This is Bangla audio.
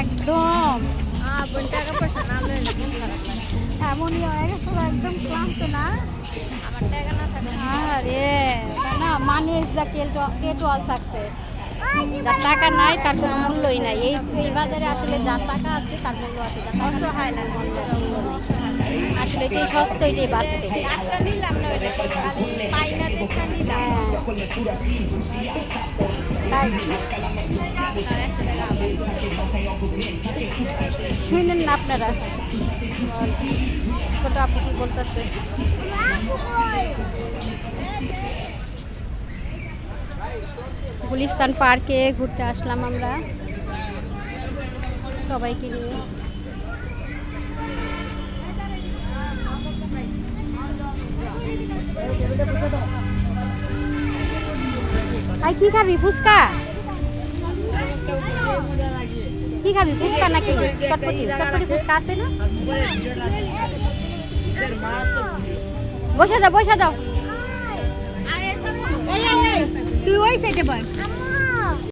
একদম। এমনই হয়ে গেছে একদম ক্লান্ত না? আরে না money is the key to all success যার টাকা নাই তার কোনো মূল্যই নাই। এই এই বাজারে আসলে যার টাকা আছে তার মূল্য আছে অসহায় লাগে। আসলে এটাই সত্য এটাই গাছটা শুনেন না আপনারা। ছোট আপু কি বলতেছে? গুলিস্তান পার্কে ঘুরতে আসলাম আমরা। সবাইকে নিয়ে। আই কি খাবি? ফুচকা? কি খাবি? ফুচকা নাকি? চটপটি চটপটি ফুচকা আছে না? বসে যাও বসে যাও। তুই ওই সাইডে বল